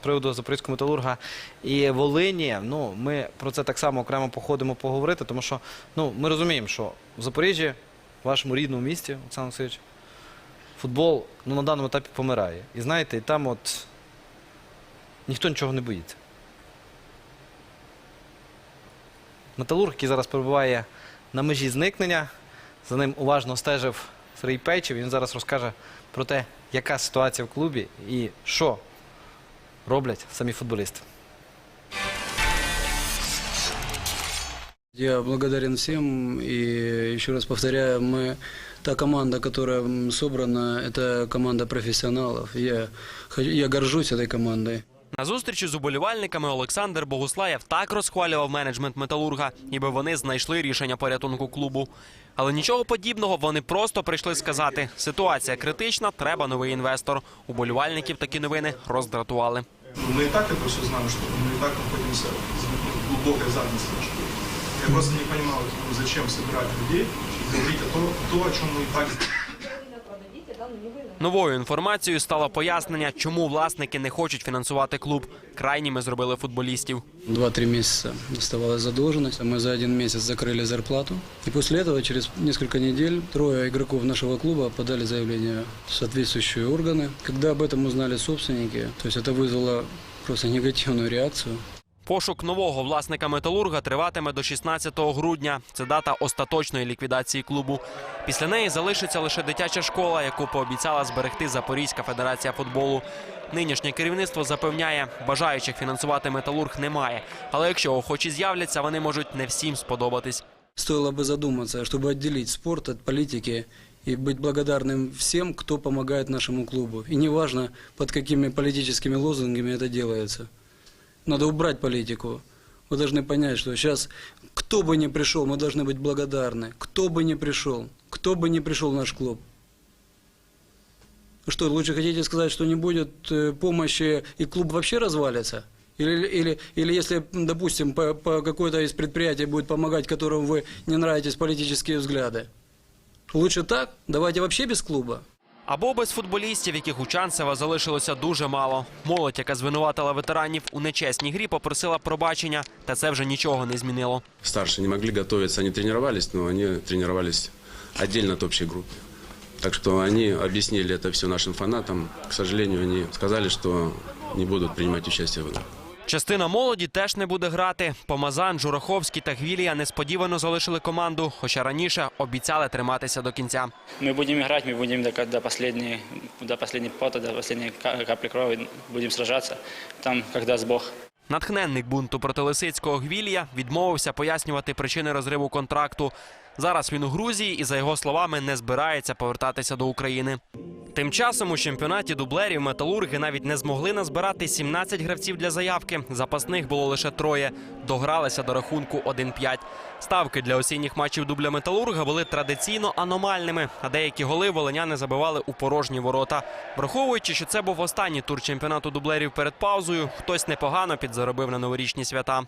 Приводу запорізького металурга і Волині. Ну, ми про це так само окремо походимо поговорити, тому що ну, ми розуміємо, що в Запоріжжі, в вашому рідному місті, Олександр Васильович, футбол ну, на даному етапі помирає. І знаєте, і там от ніхто нічого не боїться. Металург, який зараз перебуває на межі зникнення, за ним уважно стежив Сергій Пейчев. Він зараз розкаже про те, яка ситуація в клубі і що роблять самі футболісти. Я благодарен всем и еще раз повторяю, мы та команда, которая м, собрана, это команда профессионалов. Я, хо- я горжусь этой командой. На зустрічі з уболівальниками Олександр Богуслаєв так розхвалював менеджмент металурга, ніби вони знайшли рішення порятунку клубу. Але нічого подібного вони просто прийшли сказати: ситуація критична, треба новий інвестор. Уболівальників такі новини роздратували. Ну, Мы и так это все знаем, что мы и так находимся в глубокой заднице. что Я просто не понимал, ну, зачем собирать людей и говорить о том, то, о чем мы и так знаем. Новою інформацією стало пояснення, чому власники не хочуть фінансувати клуб. Крайніми зробили футболістів. Два-три месяца оставалась задолженность. Мы за один месяц закрыли зарплату. И после этого, через несколько недель, трое игроков нашего клуба подали заявление в соответствующие органы. Когда об этом узнали собственники, то есть это вызвало просто негативную реакцию. Пошук нового власника металурга триватиме до 16 грудня. Це дата остаточної ліквідації клубу. Після неї залишиться лише дитяча школа, яку пообіцяла зберегти Запорізька федерація футболу. Нинішнє керівництво запевняє, бажаючих фінансувати металург немає. Але якщо охочі з'являться, вони можуть не всім сподобатись. Стоило бы задуматься, чтобы отделить спорт от политики и быть благодарным всем, кто помогает нашему клубу. И неважно, под какими политическими лозунгами это делается. Надо убрать политику. Вы должны понять, что сейчас кто бы ни пришел, мы должны быть благодарны. Кто бы ни пришел, кто бы ни пришел в наш клуб. Что, лучше хотите сказать, что не будет э, помощи и клуб вообще развалится? Или, или, или если, допустим, по, по какой-то из предприятий будет помогать, которым вы не нравитесь политические взгляды? Лучше так? Давайте вообще без клуба. Або без футболістів, яких у Чанцева залишилося дуже мало. Молодь, яка звинуватила ветеранів у нечесній грі, попросила пробачення, та це вже нічого не змінило. старшие не могли готовиться, они тренировались, но они тренировались отдельно от общей группы. Так что они объяснили это все нашим фанатам. К сожалению, они сказали, что не будут принимать участие в этом. Частина молоді теж не буде грати. Помазан, Жураховський та Гвілія несподівано залишили команду, хоча раніше обіцяли триматися до кінця. Мы будем играть, мы будем до, до до пота, до последней ка- капли крови будем сражаться. Там, когда с Бог. Натхненник бунту проти Лисицького Гвілія відмовився пояснювати причини розриву контракту. Зараз він у Грузії і, за його словами, не збирається повертатися до України. Тим часом у чемпіонаті дублерів металурги навіть не змогли назбирати 17 гравців для заявки. Запасних було лише троє. Догралися до рахунку 1-5. Ставки для осінніх матчів дубля металурга були традиційно аномальними, а деякі голи волиняни забивали у порожні ворота. Враховуючи, що це був останній тур чемпіонату дублерів перед паузою, хтось непогано підзаробив на новорічні свята.